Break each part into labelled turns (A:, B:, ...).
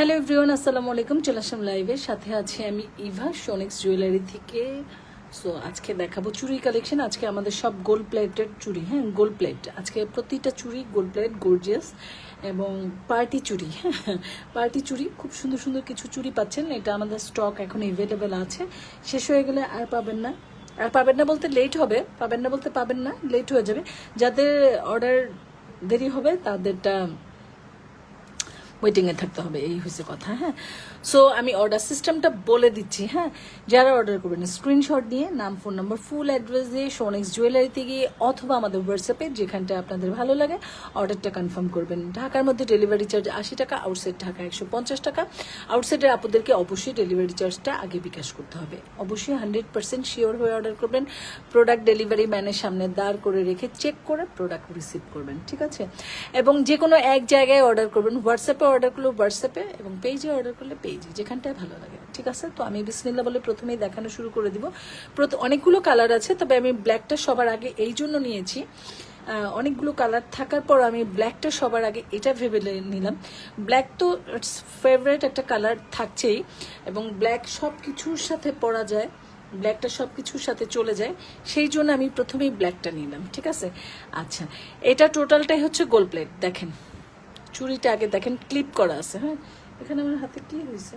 A: Hello everyone, আসসালামু আলাইকুম। চলে আসলাম লাইভের সাথে আছি আমি ইভা সোনিক্স জুয়েলারি থেকে। সো আজকে দেখাবো চুড়ি কালেকশন আজকে আমাদের সব গোল্ড প্লেটেড চুড়ি হ্যাঁ গোল্ড প্লেট আজকে প্রতিটা চুড়ি গোল্ড প্লেট গর্জিয়াস এবং পার্টি চুড়ি হ্যাঁ পার্টি চুড়ি। খুব সুন্দর সুন্দর কিছু চুড়ি পাচ্ছেন। এটা আমাদের স্টক এখন এভেলেবেল আছে। শেষ হয়ে গেলে আর পাবেন না। আর পাবেন না বলতে লেট হবে। পাবেন না বলতে পাবেন না লেট হয়ে যাবে। যাদের অর্ডার দেরি হবে, তাদেরটা ওয়েটিংয়ে থাকতে হবে, এই হয়েছে কথা হ্যাঁ? সো আমি অর্ডার সিস্টেমটা বলে দিচ্ছি হ্যাঁ? যারা অর্ডার করবেন স্ক্রিনশট দিয়ে, নাম ফোন নাম্বার ফুল অ্যাড্রেস দিয়ে সোনেক্স জুয়েলারিতে গিয়ে অথবা আমাদের হোয়াটসঅ্যাপে যেখানটা আপনাদের ভালো লাগে অর্ডারটা কনফার্ম করবেন। ঢাকার মধ্যে ডেলিভারি চার্জ আশি টাকা আউটসাইড ঢাকা একশো পঞ্চাশ টাকা। আউটসাইডের আপনাদেরকে অবশ্যই ডেলিভারি চার্জটা আগে বিকাশ করতে হবে। অবশ্যই হান্ড্রেড পার্সেন্ট শিওর হয়ে অর্ডার করবেন। প্রোডাক্ট ডেলিভারি ম্যানের সামনে দাঁড় করে রেখে চেক করে প্রোডাক্ট রিসিভ করবেন, ঠিক আছে? এবং যে কোনো এক জায়গায় অর্ডার করবেন হোয়াটসঅ্যাপে অর্ডার করলে হোয়াটসঅ্যাপে এবং পেজে অর্ডার করলে পেজে যেখানটায় ভালো লাগে। ঠিক আছে? তো আমি বিসমিল্লা বলে প্রথমেই দেখানো শুরু করে দিব। অনেকগুলো কালার আছে, তবে আমি ব্ল্যাকটা সবার আগে এই জন্য নিয়েছি। অনেকগুলো কালার থাকার পর আমি ব্ল্যাকটা সবার আগে এটা ভেবে নিলাম। ব্ল্যাক তো ফেভারেট একটা কালার থাকছেই এবং ব্ল্যাক সব কিছুর সাথে পরা যায় ব্ল্যাকটা সব কিছুর সাথে চলে যায়। সেই জন্য আমি প্রথমেই ব্ল্যাকটা নিলাম। ঠিক আছে? আচ্ছা এটা টোটালটাই হচ্ছে গোল প্লেট দেখেন। চুড়িটা আগে দেখেন ক্লিপ করা আছে হ্যাঁ? এখানে আমার হাতে কি হয়েছে?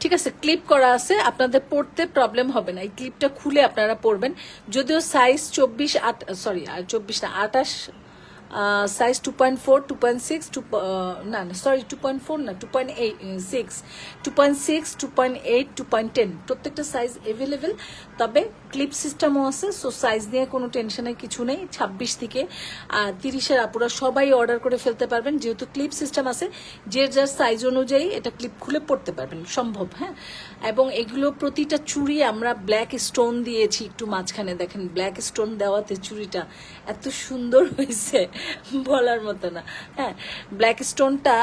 A: ঠিক আছে ক্লিপ করা আছে, আপনাদের পড়তে প্রবলেম হবে না। এই ক্লিপটা খুলে আপনারা পড়বেন। যদিও সাইজ চব্বিশ আট সরি চব্বিশ না আটাশ size two point four two point six two না না সরি টু পয়েন্ট ফোর না two point eight six two point six two point eight two point ten প্রত্যেকটা সাইজ অ্যাভেলেবেল তবে ক্লিপ সিস্টেমও আছে সো সাইজ নিয়ে কোনো টেনশনের কিছু নেই, ছাব্বিশ থেকে তিরিশের আপুরা সবাই অর্ডার করে ফেলতে পারবেন। যেহেতু ক্লিপ সিস্টেম আছে, যে যার সাইজ অনুযায়ী এটা ক্লিপ খুলে পড়তে পারবেন, সম্ভব হ্যাঁ? এবং এগুলো প্রতিটা চুড়ি আমরা ব্ল্যাক স্টোন দিয়েছি, একটু মাঝখানে দেখেন ব্ল্যাক স্টোন দেওয়াতে চুড়িটা এত সুন্দর হয়েছে, বলার মতো না হ্যাঁ? ব্ল্যাক স্টোনটা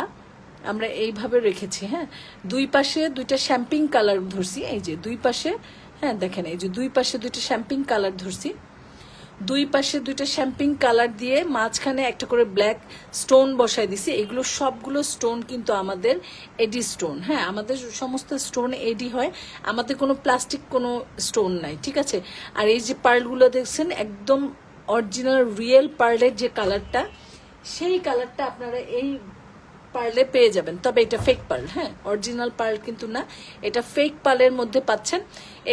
A: আমরা এইভাবে রেখেছি হ্যাঁ? দুই পাশে দুইটা শ্যাম্পিং কালার ধরছি, এই যে দুই পাশে হ্যাঁ দেখেন, এই যে দুই পাশে দুইটা শ্যাম্পিং কালার ধরছি। দুই পাশে দুইটা শ্যাম্পিং কালার দিয়ে মাঝখানে একটা করে ব্ল্যাক স্টোন বসাই দিছি। এগুলো সবগুলো স্টোন কিন্তু আমাদের এডি স্টোন। হ্যাঁ আমাদের সমস্ত স্টোন এডি হয়। আমাদের কোনো প্লাস্টিক কোনো স্টোন নাই, ঠিক আছে? আর এই যে পার্লগুলো দেখছেন, একদম অরিজিনাল রিয়েল পার্লের যে কালারটা, সেই কালারটা আপনারা এই পার্লে পেয়ে যাবেন। তবে এটা ফেক পার্ল হ্যাঁ? অরিজিনাল পার্ল কিন্তু না। এটা ফেক পার্লের মধ্যে পাচ্ছেন।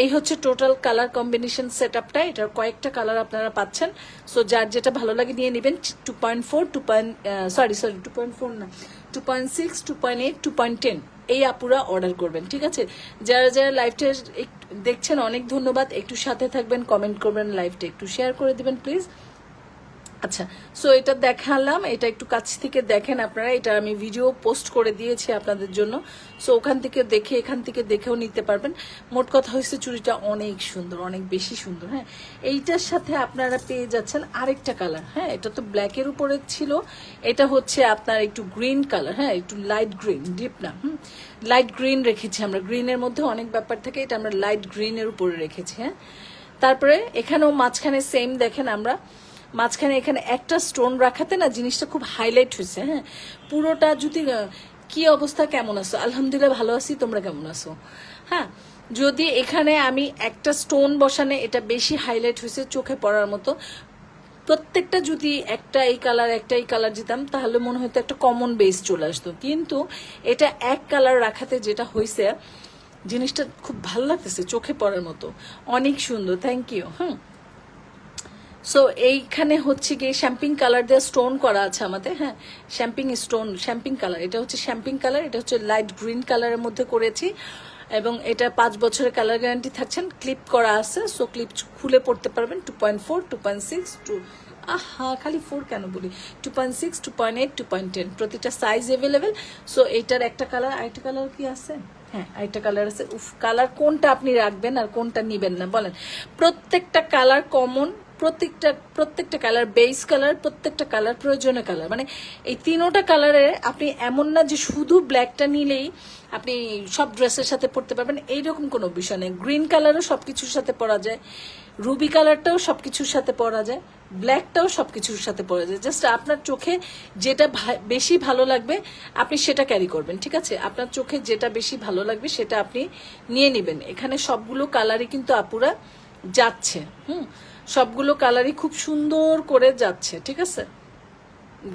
A: এই হচ্ছে টোটাল কালার কম্বিনেশন সেট আপটা এটার কয়েকটা কালার আপনারা পাচ্ছেন। সো যার যেটা ভালো লাগে নিয়ে নেবেন। Two point four two point sorry sorry two point four না। Two point six two point eight two point ten এই আপুরা অর্ডার করবেন, ঠিক আছে? যারা যারা লাইভটা দেখছেন, অনেক ধন্যবাদ। একটু সাথে থাকবেন কমেন্ট করবেন লাইভটা একটু শেয়ার করে দিবেন প্লিজ আচ্ছা সো এটা দেখালাম, এটা একটু কাছ থেকে দেখেন আপনারা, এটা আমি ভিডিও পোস্ট করে দিয়েছি আপনাদের জন্য। সো ওখান থেকে দেখে, এখান থেকে দেখেও নিতে পারবেন। মোট কথা হয়েছে চুড়িটা অনেক সুন্দর, অনেক বেশি সুন্দর হ্যাঁ। এইটার সাথে আপনারা পেয়ে যাচ্ছেন আরেকটা কালার হ্যাঁ। এটা তো ব্ল্যাকের উপরে ছিল। এটা হচ্ছে আপনার একটু গ্রিন কালার হ্যাঁ একটু লাইট গ্রিন ডিপ না, হুম। লাইট গ্রিন রেখেছি আমরা। গ্রিনের মধ্যে অনেক ব্যাপার থাকে, এটা আমরা লাইট গ্রিনের উপরে রেখেছি হ্যাঁ। তারপরে এখানেও মাঝখানে সেম দেখেন আমরা। মাঝখানে এখানে একটা স্টোন রাখাতে না জিনিসটা খুব হাইলাইট হয়েছে হ্যাঁ? পুরোটা যদি কি অবস্থা, কেমন আছো? আলহামদুলিল্লাহ ভালো আছি, তোমরা কেমন আছো? হ্যাঁ? যদি এখানে আমি একটা স্টোন বসানে এটা বেশি হাইলাইট হয়েছে চোখে পড়ার মতো, প্রত্যেকটা যদি একটা এই কালার একটা এই কালার দিতাম, তাহলে মনে হতো একটা কমন বেস চলে আসতো। কিন্তু এটা এক কালার রাখাতে যেটা হয়েছে, জিনিসটা খুব ভালো লাগতেছে চোখে পড়ার মতো। অনেক সুন্দর থ্যাংক ইউ হুম? সো এইখানে হচ্ছে গিয়ে শ্যাম্পিং কালার দিয়ে স্টোন করা আছে আমাদের হ্যাঁ? শ্যাম্পিং স্টোন শ্যাম্পিং কালার এটা হচ্ছে শ্যাম্পিং কালার এটা হচ্ছে লাইট গ্রিন কালারের মধ্যে করেছি। এবং এটা পাঁচ বছরের কালার গ্যারান্টি থাকছেন ক্লিপ করা আছে সো ক্লিপ খুলে পড়তে পারবেন two point four two point six two আহা, খালি ফোর কেন বলি? Two point six two point eight two point ten প্রতিটা সাইজ অ্যাভেলেবেল সো এইটার একটা কালার আরেকটা কালার কি আছে? হ্যাঁ আরেকটা কালার আছে। উফ কালার কোনটা আপনি রাখবেন আর কোনটা নিবেন না, বলেন। প্রত্যেকটা কালার কমন প্রত্যেকটা প্রত্যেকটা কালার বেস কালার প্রত্যেকটা কালার প্রয়োজনীয় কালার মানে এই তিনোটা কালারে আপনি এমন না যে শুধু ব্ল্যাকটা নিলেই আপনি সব ড্রেসের সাথে পরতে পারবেন। এইরকম কোনো বিষয় নেই। গ্রিন কালারও সব কিছুর সাথে পরা যায়। রুবি কালারটাও সব কিছুর সাথে পরা যায়। ব্ল্যাকটাও সব কিছুর সাথে পরা যায়। জাস্ট আপনার চোখে যেটা বেশি ভালো লাগবে, আপনি সেটা ক্যারি করবেন, ঠিক আছে? আপনার চোখে যেটা বেশি ভালো লাগবে, সেটা আপনি নিয়ে নেবেন। এখানে সবগুলো কালারই কিন্তু আপুরা যাচ্ছে, হুম? সবগুলো কালারই খুব সুন্দর করে যাচ্ছে, ঠিক আছে?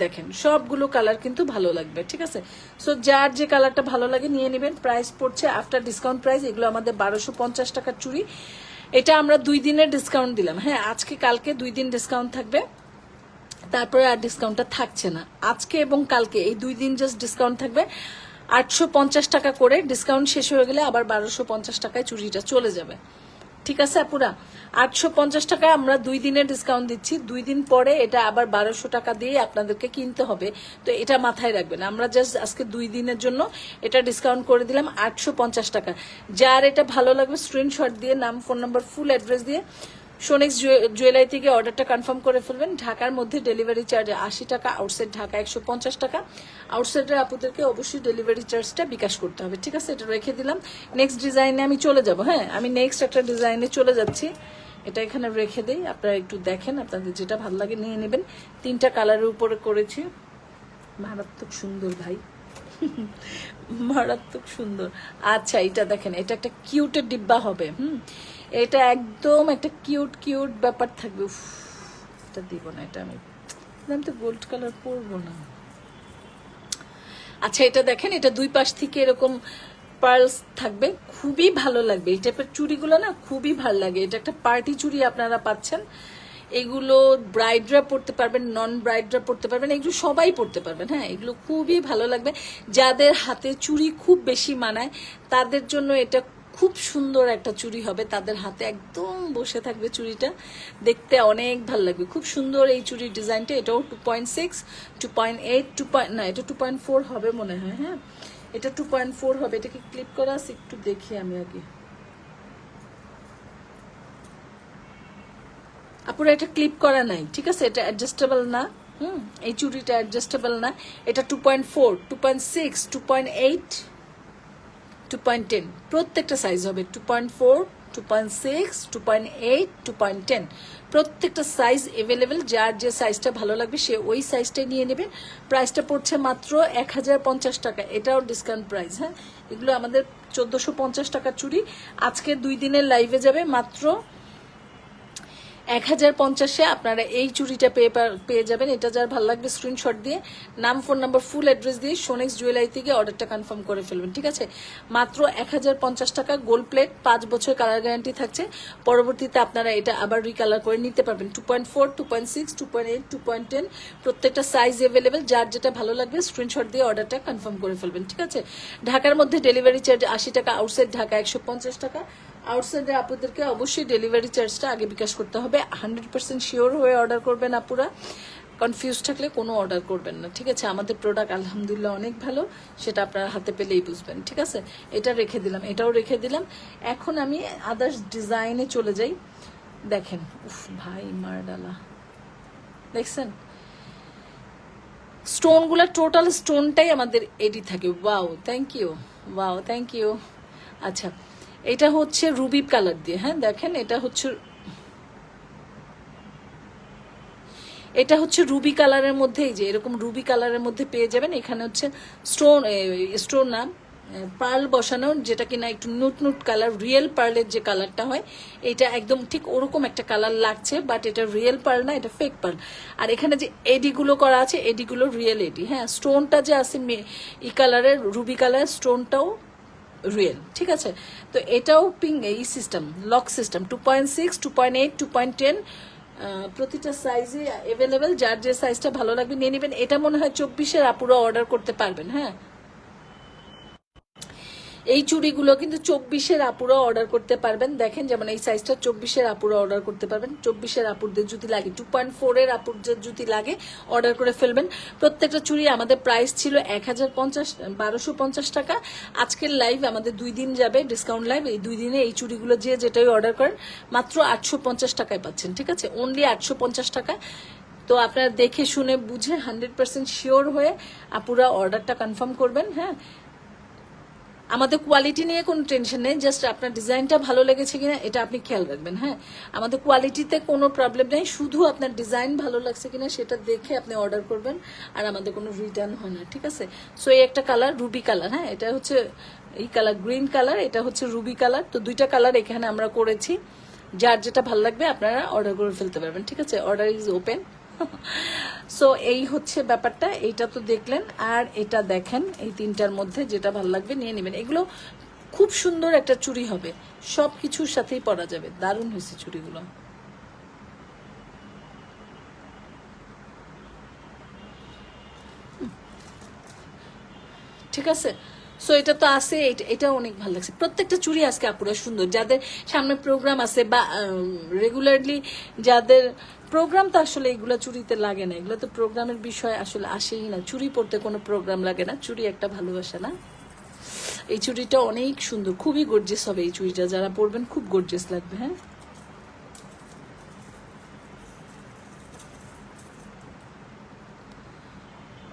A: দেখেন, সবগুলো কালার কিন্তু ভালো লাগবে, ঠিক আছে? সো যার যে কালারটা ভালো লাগে নিয়ে নেবেন প্রাইস পড়ছে আফটার ডিসকাউন্ট প্রাইস এগুলো আমাদের বারোশো পঞ্চাশ টাকার চুড়ি। এটা আমরা দুই দিনের ডিসকাউন্ট দিলাম হ্যাঁ আজকে, কালকে দুই দিন ডিসকাউন্ট থাকবে। তারপরে আর ডিসকাউন্টটা থাকছে না। আজকে এবং কালকে, এই দুই দিন জাস্ট ডিসকাউন্ট থাকবে। আটশো পঞ্চাশ টাকা করে ডিসকাউন্ট শেষ হয়ে গেলে আবার বারোশো টাকায় চুরিটা চলে যাবে। ঠিক আছে আপুরা? আটশো পঞ্চাশ টাকায় আমরা দুই দিনের ডিসকাউন্ট দিচ্ছি। দুই দিন পরে এটা আবার বারোশো টাকা দিয়ে আপনাদেরকে কিনতে হবে। তো এটা মাথায় রাখবেন। আমরা জাস্ট আজকে দুই দিনের জন্য এটা ডিসকাউন্ট করে দিলাম আটশো পঞ্চাশ টাকা। যার এটা ভালো লাগবে স্ক্রিনশট দিয়ে, নাম ফোন নাম্বার ফুল অ্যাড্রেস দিয়ে সোনেক্স জুয়েলারি থেকে অর্ডারটা কনফার্ম করে ফেলবেন। ঢাকার মধ্যে ডেলিভারি চার্জ আশি টাকা আউটসাইড ঢাকা একশো পঞ্চাশ টাকা। আউটসাইডের আপুদেরকে অবশ্যই ডেলিভারি চার্জটা বিকাশ করতে হবে। ঠিক আছে? এটা রেখে দিলাম। নেক্সট ডিজাইনে আমি চলে যাব হ্যাঁ? আমি নেক্সট একটা ডিজাইনে চলে যাচ্ছি। এটা এখানে রেখে দিই। আপনারা একটু দেখেন, আপনাদের যেটা ভালো লাগে নিয়ে নেবেন। তিনটা কালারের উপরে করেছি। মারাত্মক সুন্দর ভাই। মারাত্মক সুন্দর। আচ্ছা এটা দেখেন, এটা একটা কিউটের ডিব্বা হবে, হুম? এটা একদম একটা কিউট কিউট ব্যাপার থাকবে। এটা দিব না, এটা আমি আমি তো গোল্ড কালার পরবো না। আচ্ছা এটা দেখেন, এটা দুই পাশ থেকে এরকম পার্লস থাকবে। খুবই ভালো লাগবে। এই টাইপের চুড়িগুলো না খুবই ভালো লাগে। এটা একটা পার্টি চুড়ি আপনারা পাচ্ছেন। এগুলো ব্রাইডরা পড়তে পারবেন নন ব্রাইডরা পড়তে পারবেন, এগুলো সবাই পড়তে পারবেন হ্যাঁ এগুলো খুবই ভালো লাগবে। যাদের হাতে চুড়ি খুব বেশি মানায়, তাদের জন্য এটা খুব সুন্দর একটা চুড়ি হবে। তাদের হাতে একদম বসে থাকবে চুড়িটা। দেখতে অনেক ভালো লাগবে। খুব সুন্দর এই চুড়ির ডিজাইনটা। এটাও two point six two point eight two point না, এটা টু পয়েন্ট ফোর হবে মনে হয় হ্যাঁ। এটা টু পয়েন্ট ফোর হবে। এটাকে ক্লিপ করা আছে, একটু দেখি আমি আগে। আপুরা এটা ক্লিপ করা নাই, ঠিক আছে? এটা অ্যাডজাস্টেবল না, হুম? এই চুড়িটা অ্যাডজাস্টেবল না। এটা two point four two point six two point eight two point ten প্রত্যেকটা সাইজ হবে two point four two point six two point eight two point ten প্রত্যেকটা সাইজ এভেলেবেল যার যে সাইজটা ভালো লাগবে, সে ওই সাইজটাই নিয়ে নেবে। প্রাইসটা পড়ছে মাত্র এক হাজার পঞ্চাশ টাকা। এটাও ডিসকাউন্ট প্রাইস হ্যাঁ? এগুলো আমাদের চোদ্দোশো পঞ্চাশ টাকার চুড়ি। আজকে দুই দিনের লাইভে যাবে মাত্র এক হাজার পঞ্চাশে আপনারা এই চুড়িটা পেয়ে পেয়ে যাবেন। এটা যার ভালো লাগবে স্ক্রিনশট দিয়ে। নাম ফোন নাম্বার ফুল অ্যাড্রেস দিয়ে সোনেক্স জুয়েলারি থেকে অর্ডারটা কনফার্ম করে ফেলবেন, ঠিক আছে? মাত্র এক হাজার পঞ্চাশ টাকা গোল্ড প্লেট পাঁচ বছর কালার গ্যারান্টি থাকছে। পরবর্তীতে আপনারা এটা আবার রিকালার করে নিতে পারবেন। Two point four two point six two point eight two point ten প্রত্যেকটা সাইজ অ্যাভেলেবেল যার যেটা ভালো লাগবে স্ক্রিনশট দিয়ে অর্ডারটা কনফার্ম করে ফেলবেন, ঠিক আছে? ঢাকার মধ্যে ডেলিভারি চার্জ আশি টাকা আউটসাইড ঢাকা একশো পঞ্চাশ টাকা। আউটসাইডে আপনাদেরকে অবশ্যই ডেলিভারি চার্জটা আগে বিকাশ করতে হবে। হান্ড্রেড পার্সেন্ট শিওর হয়ে অর্ডার করবেন আপুরা। কনফিউজ থাকলে কোনো অর্ডার করবেন না। ঠিক আছে? আমাদের প্রোডাক্ট আলহামদুলিল্লাহ অনেক ভালো। সেটা আপনার হাতে পেলেই বুঝবেন। ঠিক আছে? এটা রেখে দিলাম। এটাও রেখে দিলাম। এখন আমি আদার্স ডিজাইনে চলে যাই। দেখেন। উফ, ভাই, মারডালা। দেখছেন? স্টোনগুলো টোটাল স্টোনটাই আমাদের এডি থাকে। Wow thank you wow thank you আচ্ছা এটা হচ্ছে রুবি কালার দিয়ে হ্যাঁ দেখেন, এটা হচ্ছে এটা হচ্ছে রুবি কালারের মধ্যে, এই যে এরকম রুবি কালারের মধ্যে পেয়ে যাবেন। এখানে হচ্ছে স্টোন স্টোন না পার্ল বসানো যেটা কিনা একটু নুট নুট কালার, রিয়েল পার্লের যে কালারটা হয়, এটা একদম ঠিক ওরকম একটা কালার লাগছে, বাট এটা রিয়েল পার্ল না, এটা ফেক পার্ল। আর এখানে যে এডিগুলো করা আছে, এডিগুলো রিয়েল এডি হ্যাঁ স্টোনটা যে আছে ই কালারের, রুবি কালার স্টোনটাও রিয়েল ঠিক আছে? তো এটাও পিং এই system lock system two point six two point eight two point ten প্রতিটা সাইজে অ্যাভেলেবেল যার যে সাইজটা ভালো লাগবে, নিয়ে নেবেন। এটা মনে হয় চব্বিশের আপুরা অর্ডার করতে পারবেন হ্যাঁ? এই চুড়িগুলো কিন্তু চব্বিশের আপুরা অর্ডার করতে পারবেন। দেখেন যেমন এই সাইজটা চব্বিশের আপুরা অর্ডার করতে পারবেন। চব্বিশের আপুরদের যদি লাগে টু পয়েন্ট ফোরের আপুরদের যদি লাগে অর্ডার করে ফেলবেন। প্রত্যেকটা চুড়ি আমাদের প্রাইস ছিল এক হাজার পঞ্চাশ, বারোশো পঞ্চাশ টাকা। আজকের লাইভ আমাদের দুই দিন যাবে ডিসকাউন্ট লাইভ এই দুই দিনে এই চুড়িগুলো যে যেটাই অর্ডার করেন, মাত্র আটশো পঞ্চাশ টাকায় পাচ্ছেন, ঠিক আছে? অনলি আটশো পঞ্চাশ টাকা। তো আপনারা দেখে শুনে বুঝে হান্ড্রেড পার্সেন্ট শিওর হয়ে আপুরা অর্ডারটা কনফার্ম করবেন হ্যাঁ? আমাদের কোয়ালিটি নিয়ে কোনো টেনশন নেই জাস্ট আপনার ডিজাইনটা ভালো লেগেছে কিনা এটা আপনি খেয়াল রাখবেন হ্যাঁ? আমাদের কোয়ালিটিতে কোনো প্রবলেম নেই, শুধু আপনার ডিজাইন ভালো লাগছে কিনা সেটা দেখে আপনি অর্ডার করবেন, আর আমাদের কোনো রিটার্ন হয় না, ঠিক আছে? সো এই একটা কালার রুবি কালার হ্যাঁ? এটা হচ্ছে এই কালার গ্রিন কালার এটা হচ্ছে রুবি কালার তো দুইটা কালার এখানে আমরা করেছি, যার যেটা ভালো লাগবে আপনারা অর্ডার করে ফেলতে পারবেন, ঠিক আছে? অর্ডার ইজ ওপেন সো এই হচ্ছে ব্যাপারটা, এইটা তো দেখলেন, আর এটা দেখেন, এই তিনটার মধ্যে যেটা ভালো লাগবে নিয়ে নেবেন। এগুলো খুব সুন্দর একটা চুড়ি হবে, সব কিছুর সাথেই পরা যাবে, দারুণ হয়েছে চুড়িগুলো। ঠিক আছে? সো এটা তো আছে, এটা অনেক ভালো লাগছে। প্রত্যেকটা চুড়ি আজকে আপুরা সুন্দর। যাদের সামনে প্রোগ্রাম আছে বা রেগুলারলি যাদের প্রোগ্রাম তো আসলে এগুলো চুরিতে লাগে না। এগুলো তো প্রোগ্রামের বিষয় আসলে আসেই না। চুরি পড়তে কোনো প্রোগ্রাম লাগে না। চুরি একটা ভালোবাসা না? এই চুড়িটা অনেক সুন্দর। খুবই গর্জেস হবে এই চুড়িটা যারা পরবেন খুব গর্জেস লাগবে হ্যাঁ?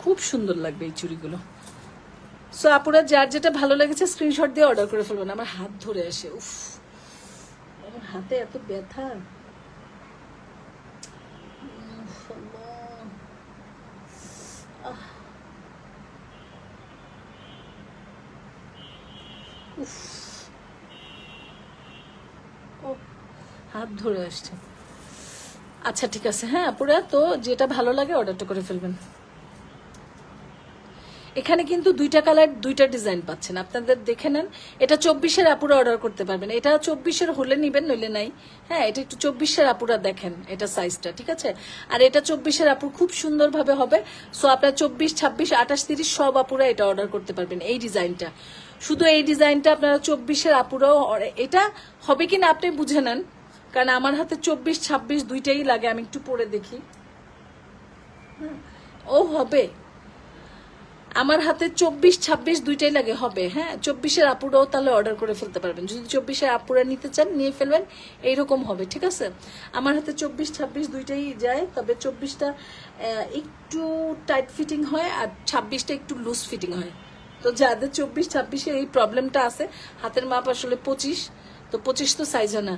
A: খুব সুন্দর লাগবে এই চুড়িগুলো সো আপুরা, যার যেটা ভালো লেগেছে স্ক্রিনশট দিয়ে অর্ডার করে ফেলবেন। আমার হাত ধরে আসে, উফ। আমার হাতে এত ব্যথা। হাত ধরে আসছে। আচ্ছা ঠিক আছে হ্যাঁ আপুরা, তো যেটা ভালো লাগে অর্ডারটা করে ফেলবেন। এখানে কিন্তু দুইটা কালার, দুইটা ডিজাইন পাচ্ছেন। আপনাদের দেখে নেন, এটা চব্বিশের আপুরা অর্ডার করতে পারবেন। এটা চব্বিশের হলে নিবেন, নইলে নাই। হ্যাঁ এটা একটু চব্বিশের আপুরা দেখেন, এটা সাইজটা ঠিক আছে? আর এটা চব্বিশের আপুর খুব সুন্দরভাবে হবে। সো আপনার চব্বিশ, ছাব্বিশ, আঠাশ, তিরিশ সব আপুরা এটা অর্ডার করতে পারবেন, এই ডিজাইনটা। শুধু এই ডিজাইনটা আপনারা চব্বিশের আপুরাও এটা হবে কিনা আপনি বুঝে নেন, কারণ আমার হাতে চব্বিশ, ছাব্বিশ দুইটাই লাগে, আমি একটু পরে দেখি। ও, হবে। আমার হাতে চব্বিশ, ছাব্বিশ দুইটাই লাগে, হবে হ্যাঁ? চব্বিশের আপুরাও তাহলে অর্ডার করে ফেলতে পারবেন। যদি চব্বিশের আপুরা নিতে চান, নিয়ে ফেলবেন, এইরকম হবে, ঠিক আছে? আমার হাতে চব্বিশ, ছাব্বিশ দুইটাই যায়, তবে চব্বিশটা একটু টাইট ফিটিং হয় আর ছাব্বিশটা একটু লুজ ফিটিং হয়। তো যাদের চব্বিশ ছাব্বিশের এই প্রবলেমটা আছে, হাতের মাপ আসলে পঁচিশ তো পঁচিশ তো সাইজ না।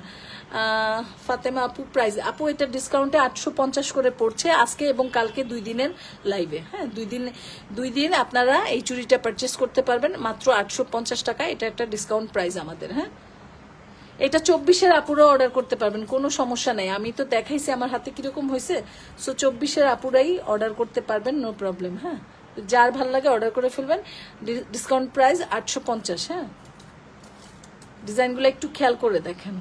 A: ফাতেমা আপু প্রাইস আপু এটা ডিসকাউন্টে আটশো পঞ্চাশ করে পড়ছে আজকে এবং কালকে দুই দিনের লাইভে হ্যাঁ দুই দিন দুই দিন আপনারা এই চুরিটা পারচেস করতে পারবেন। মাত্র আটশো পঞ্চাশ টাকা। এটা একটা ডিসকাউন্ট প্রাইস আমাদের হ্যাঁ। এটা চব্বিশের আপুরা অর্ডার করতে পারবেন, কোনো সমস্যা নেই। আমি তো দেখাইছি আমার হাতে কীরকম হয়েছে। সো চব্বিশের আপুরাই অর্ডার করতে পারবেন নো প্রবলেম হ্যাঁ। যার ভালো লাগে অর্ডার করে ফেলবেন। ডিসকাউন্ট প্রাইস আটশো পঞ্চাশ হ্যাঁ। ডিজাইনগুলো একটু খেয়াল করে দেখেন।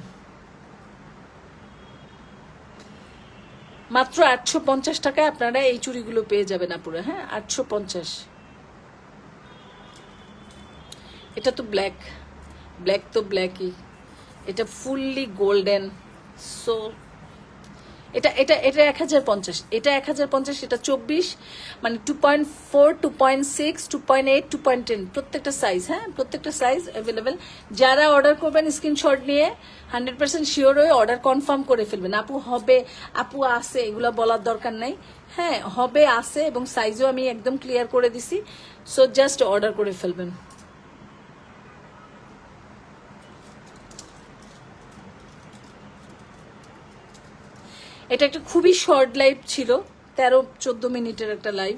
A: মাত্র আটশো পঞ্চাশ টাকায় আপনারা এই চুড়িগুলো পেয়ে যাবেন আপুরা হ্যাঁ? আটশো পঞ্চাশ। এটা তো ব্ল্যাক ব্ল্যাক তো ব্ল্যাকই এটা ফুললি গোল্ডেন সো এটা এটা এটা এক হাজার পঞ্চাশ, এটা এক হাজার পঞ্চাশ, এটা চব্বিশ মানে two point four two point six two point eight two point ten প্রত্যেকটা সাইজ হ্যাঁ? প্রত্যেকটা সাইজ অ্যাভেলেবেল যারা অর্ডার করবেন স্ক্রিনশট নিয়ে হান্ড্রেড পার্সেন্ট শিওর হয়ে অর্ডার কনফার্ম করে ফেলবেন। আপু, হবে, আপু আছে, এগুলো বলার দরকার নাই। হ্যাঁ হবে, আছে এবং সাইজও আমি একদম ক্লিয়ার করে দিছি। সো জাস্ট অর্ডার করে ফেলবেন। এটা একটা খুবই শর্ট লাইভ ছিল, তেরো, চোদ্দ মিনিটের একটা লাইভ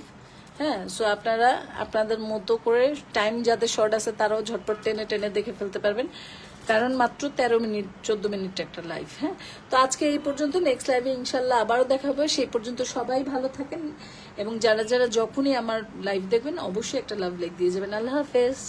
A: হ্যাঁ? সো আপনারা, আপনাদের মতো করে টাইম যাদের শর্ট আছে, তারাও ঝটপট টেনে টেনে দেখে ফেলতে পারবেন। কারণ মাত্র তেরো মিনিট, চোদ্দ মিনিট একটা লাইভ হ্যাঁ? তো আজকে এই পর্যন্ত নেক্সট লাইভে ইনশাল্লাহ আবারও দেখা হবে সেই পর্যন্ত সবাই ভালো থাকেন এবং যারা যারা যখনই আমার লাইভ দেখবেন, অবশ্যই একটা লাভ লাইক দিয়ে যাবেন। আল্লাহ হাফেজ।